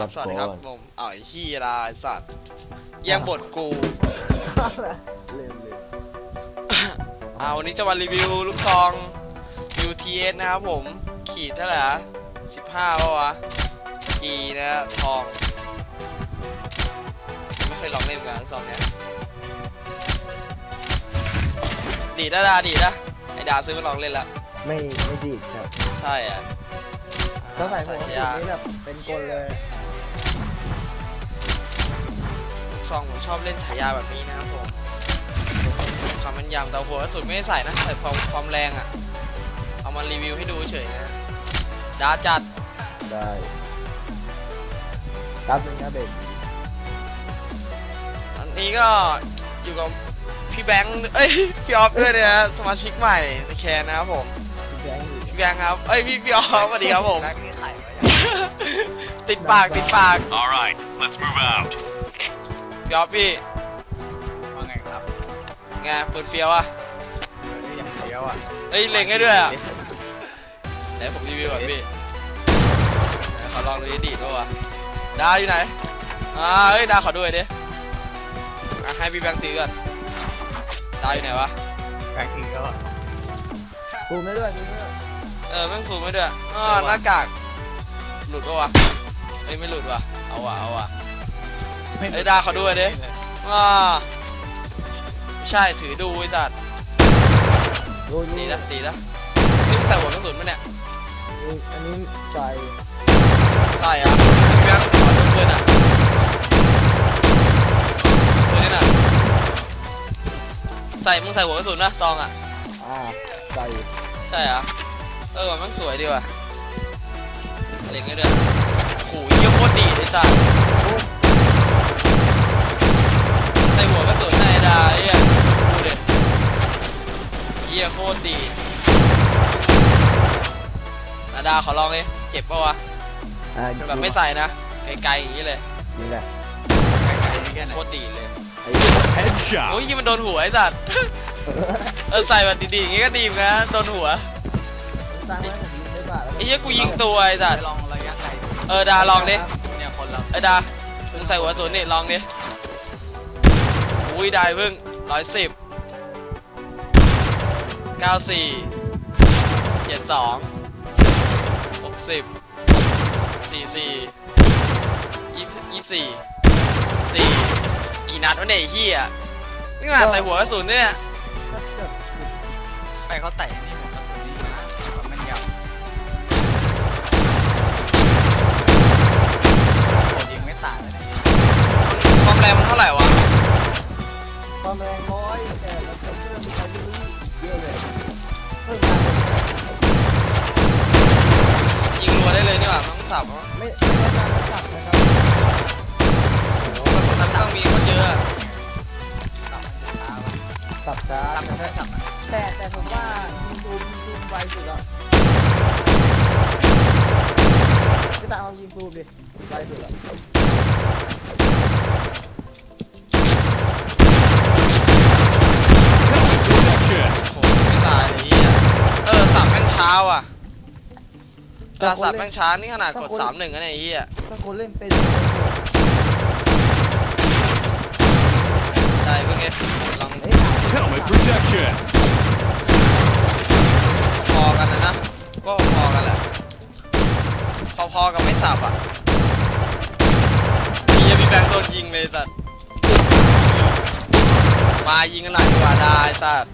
ครับสวัสดีครับก่อนผมอ้าวไอ้ขี้ลาไอ้สัตว์แย่งบทกูเล่นเลยอ่าวันนี้จะมารีวิวลูกซอง UTS นะครับผม ขีดเท่าไหร่อะ15ป่าวะ G นะทอง ไม่เคยลองเล่นกันลูกซองเนี้ยดีดนะดาดีดนะไอ้ดาซื้อมาลองเล่นละไม่ไม่ดีดครับ ใช่อะถ้าใส่หมวกสัญสีญานี้แบบเป็นกลเลย ซองผมชอบเล่นฉายาแบบนี้นะครับผมความแมันยำแต่หัวกระสุนไม่ได้ใส่นะใส่ความความแรงอะ เอามารีวิวให้ดูเฉยนะดาจัดได้ครับนึงนะเบกอันนี้ก็อยู่กับพี่แบงค์เอ้ยพี่ออฟด้วยเนี่ยนะสมาชิกใหม่ในแคนนะครับผมพี่แบงค์อยู่พี่แบงค์ครับเอ้ยพี่พี่ออฟสวัสดีครับผมแบงค์นี่ไข่ไว้ติดปากติดปาก All right, let's move out. พี่ออฟพี่ว่าไงครับไงปืนเฟี้ยวอะเอออย่างเดียวอะเฮ้ยเล็งให้ด้วยอะไหนผมรีวิวก่อนพี่ไหนขอลองดูดิดีดป่าวะดาอยู่ไหนอ่าเฮ้ยดาขอดูหน่อยดิอะให้พี่แบงค์ตีก่อนดาอยู่ไหนวะแบงค์อีกแล้วอะซูมได้ด้วยซูมได้ด้วยเออแม่งซูมไม่ด้วยอ่าหน้ากากหลุดปะวะเอ้ยไม่หลุดวะเอาวะเอาวะ เอ้ยดาขอดูหน่อยดิ อ่าไม่ใช่ถือดูไอ้สัตว์ดูดูตีนะตีนะนี่มึงใส่หัวกระสุนมั้ยเนี่ยดูอันนี้ใส่ใส่อะพี่แบงค์ขอดูปืนอะปืนนี่น่ะใส่มึงใส่หัวกระสุนนะซองอะ อ่าใส่ใช่เหรอเออมันสวยดีว่ะเล็งให้ด้วยโอ้โหเยี่ยมโคตรดีไอ้สัตว์ ใส่หัวกระสุนในไอ้ดาไอ้เหี้ยดูดิเยี่ยโคตรดีนาดาขอลองดิเจ็บปะวะอ่าแบบไม่ใส่นะไกลๆอย่างนี้เลยนี่แหละแบงค์ไข่แค่ไหนโคตรดีเลยไอ้ Headshot. โอ้ยยี่มันโดนหัวไอ้สัตว์เออใส่แบบดีๆอย่างงี้ก็ดีเหมือนกันนะโดนหัวสร้างไว้ผมยิงได้ป่ะแล้วไอ้เหี้ยกูยิงตัวไอ้สัตว์ไปลองระยะไกลเออดาลองดิเนี่ยคนเราไอ้ดามึงใส่หัวศูนย์นี่ลองดิ อุ้ยได้เพิ่งร้อยสิบเก้าสี่เจ็ดสองหกสิบสี่สี่ยี่ยี่สี่สี่กี่นัดวะเนี่ยไอ้เหี้ยนี่ขนาดใส่หัวกระสุนเนี่ยก็แบบไปเขาไต่นี่หมดแล้วนี่นะมันยาวโคตรยิงไม่ตายเลยเนี่ยความแรงมันเท่าไหร่วะ ความแรงร้อยแต่เราเพิ่มไปเรื่อยๆเยอะเลยเพิ่มยิงรัวได้เลยนี่หว่าต้องสับไม่ไม่ต้องการจับนะครับโอ้โหกระสุนมันต้องมีคนเยอะอะตับจะช้าสับช้าตับมันแค่ตับมันแต่แต่ผมว่ายิงซูมยิงซูมไวสุดแล้วพี่ตาเอายิงซูมดิไวสุดแล้ว Protection. โอ้โหไม่ตายเลยเฮียเออสับแม่งช้าว่ะเวลาสับแม่งช้านี่ขนาดกดสามหนึ่งนะเนี่ยไอ้เฮียถ้าคนเล่นเป็นได้เพิ่งไงลองเอ้ย Helmet protection. พอกันนะนะก็พอกันแหละพอๆกับไม่สับอะเฮียพี่แบงค์โดนยิงเลยสัตว์มายิงกันหน่อยดีกว่าได้สัตว์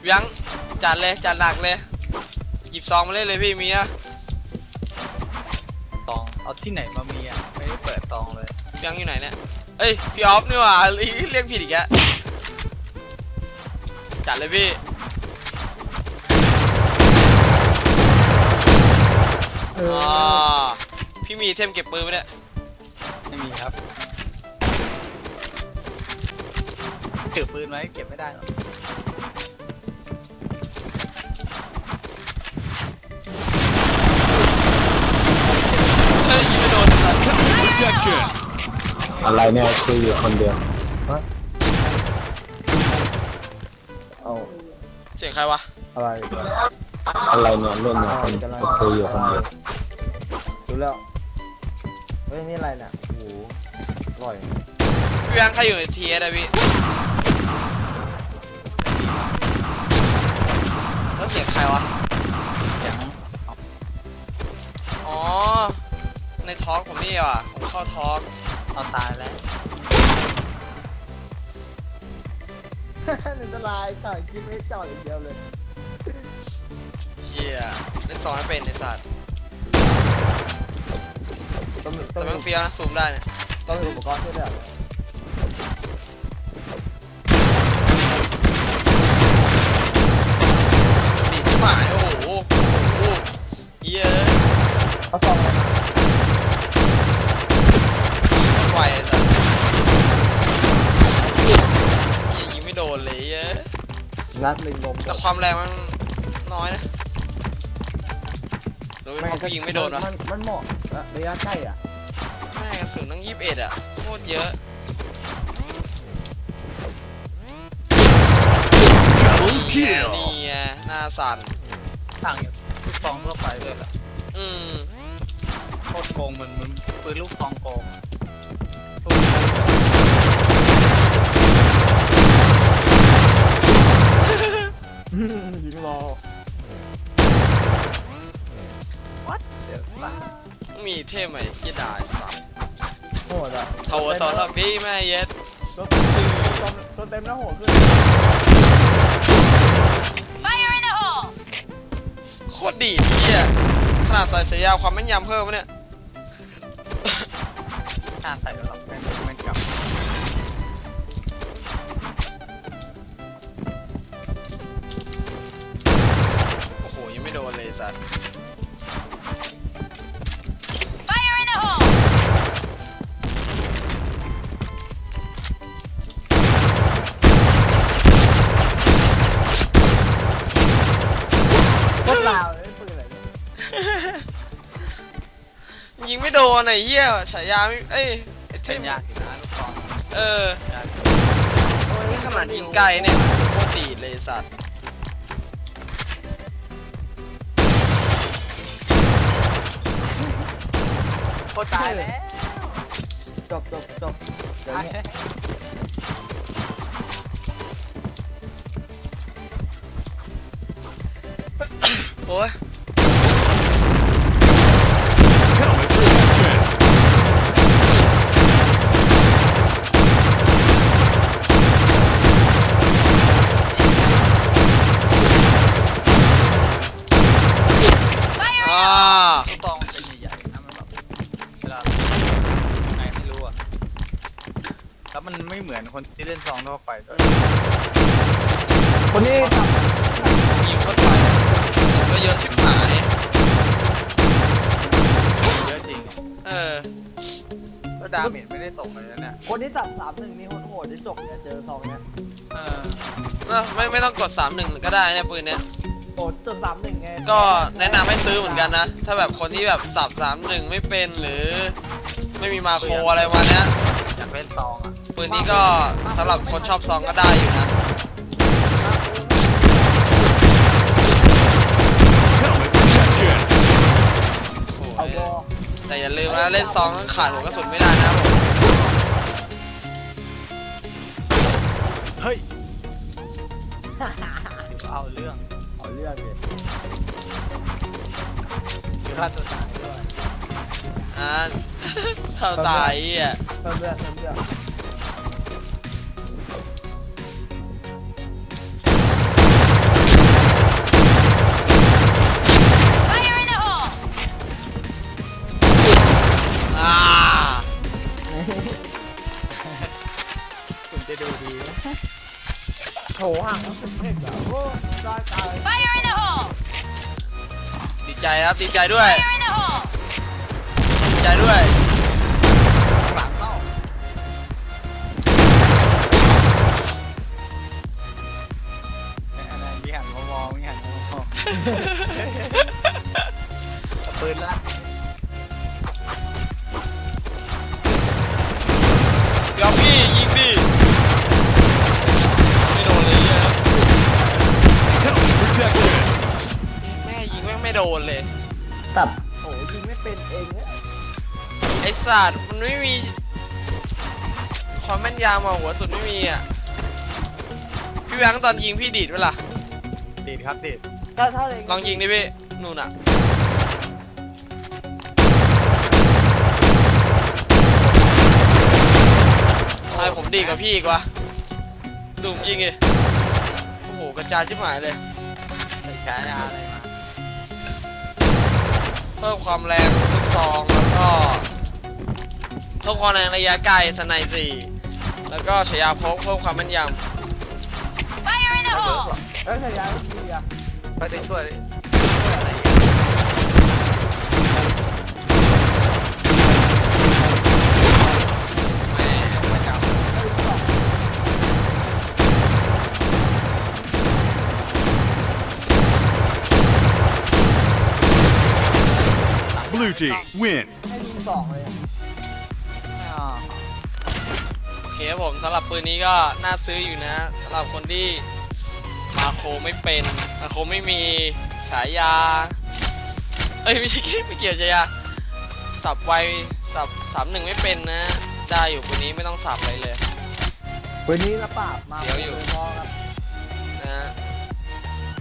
พี่แบงค์จัดเลยจัดหนักเลยหยิบซองมาเล่นเลยพี่เมียซองเอาที่ไหนมามีอะไม่ได้เปิดซองเลยพี่ยังอยู่ไหนเนี่ยเอ้ยพี่ออฟนี่หว่าเรียกผิดอีกแล้วจัดเลยพี่เออ๋ออพี่มีเทมเก็บปืนไหมเนี่ยไม่มีครับถือปืนไว้เก็บไม่ได้หรอก Protection. อะไรเนี่ยคืออยู่คนเดียวเอาเสียงใครวะ อะไร อะไรเนี่ยเล่นอยู่คนคุยอยู่คนเดียวดูแล้ว เฮ้ย นี่อะไรเนี่ยโอ้โหอร่อย พี่แบงค์ใครอยู่ในทีเอสอะพี่แล้วเสียงใครวะ ทอล์กผมนี่ว่ะผมเข้าทอล์กเอาตายแล้วอันตรายสั่งคิดไม่จอดอย่างเดียวเลยเฮียเล่นสองให้เป็นไอ้สัตว์ต้องมีต้แต่องแม่มีงเฟี้ยวนะซูมได้เนี่ยต้องมีอุปกรณ์ช่วยด้วยดีดที่หมายโอ้โหโอ้โหเฮียเขาส่องเลย โคตรไวเลยสัตว์เฮียยิงไม่โด นเลยเฮียนัดลิงลมแต่ความแรงมันน้อยนะโดยเป็นเพราะผู้ยิงไม่โดนวะมันมันเหมาะอะระยะใกล้อะแม่งกระสุนตั้งยี่สิบเอ็ดอะโคตรเยอะ Double นี่ kill. ไงหน้าสั่นต่างจากลูกซองทั่วไปเลยล่ะอืมโคตรโกงเหมือนเหมือนปืนลูกซองโกงยิง มีเทพไหมที่ด่าไอ้สัสโหดอะโทรสอนว่าพี่แม่เย็ดตัวตัวเต็มแล้วโหดขึ้น Fire in the hole! โคตรดีดเฮียขนาดใส่เสียยาวความแม่นยำเพิ่มวะเนี่ยหน้าใส่แล้วหรอกแม่งแม่งกลับโอ้โห ยังไม่โดนเลยไอ้สัส Fire ยิงไม่โดนไอ้เหี้ยฉายาไม่เอ้ยไอ้เทเล่พนยากอยู่นะลูกซองเออยากนี่ขนาดยิงไกลเนี่ยโคตรดีดเลยไอ้สัสโคตรตายแล้วจบจบจบเดี๋ยวตายนี้แล้วโอ้ย Helmet protection. อ่า ลูกซองมันเป็นใหญ่ๆนะมันแบบเวลาไงไม่รู้อะแล้วมันไม่เหมือนคนที่เล่นซองทั่วไปด้วย คนนี้ทยิงโคตรไวผมก็เยอะชิบหาย เยอะจริงเออ แล้วดาเมจไม่ได้ตกเลยนะเนี่ยำคนที่สับสามหนึ่งนี่โหดโหดที่จบเนี่ยเจอซองเนี่ยเออเออไม่ไม่ต้องกด 3-1 ก็ได้เนี่ยปืนเนี้ย โหดจุดสามหนึ่งไงก็แนะนำให้ซื้อเหมือนกันนะ ถ้าแบบคนที่แบบสับ 3-1 ไม่เป็นหรือ ไม่มีมาโครอะไรมาเนี้ย อยากเล่นซองอะ ปืนนี้ก็สำหรับคนชอบซองก็ได้อยู่นะ Helmet protection. โอ้เอายบอแต่อย่าลืมนะ เล่นซองต้องขาดหัวกระสุนไม่ได้นะผมเฮ้ยเดี๋ยวเอาเรื่องเอาเรื่องเลยคือฆ่าตัวตายด้วยอ่าเท่าตายอะเพิ่มเรื่องเพิ่มเรื่อง ย Fire in the hole! ดีใจครับดีใจด้วย Fire in the hole! ดีใจด้วย หลังเข้าอันนั้นยี่หันมามองยี่หันมามอง เอาปืนลั่น ตับโอ้ยิงไม่เป็นเองเนี่ยไอ้สัตว์มันไม่มีความแม่นยำอะหัวสุดไม่มีอะ พี่แบงค์ตอนยิงพี่ดีดเวล่ะติดครับติดถ้าถ้าเองลองยิงดิพี่นู่นอะ ทำไมผมดีกว่าพี่อีกวะดูผมยิงดิโอ้โห กระจายชิบหายเลยใส่ช้ายาอะไรมา เพิ่มความแรงลูกซองแล้วก็เพิ่มความแรงระยะไกลสไนด์สี่แล้วก็ฉายาพกเพิ่มความแม่นย Fire in the เบิร์ก hole! เหรอเอ้ยขยายไม่ดีอะไปได้ช่วยช่วย Blue team win. ให้ยิงสองเลยอะำอ่าโอเคครับผมสำหรับปืนนี้ก็น่าซื้ออยู่นะสำหรับคนที่มาโคไม่เป็นมาโคไม่มีฉายา เอ้ยไม่ใช่ไม่เกี่ยวฉายาสับไวสับสามหนึ่งไม่เป็นนะ ได้อยู่ปืนนี้ไม่ต้องสับอะไรเลย วันนี้นะปราบมาเดี๋ยวอยู่ พอครับ นะ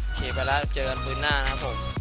โอเคไปแล้วเจอกันปืนหน้านะครับผม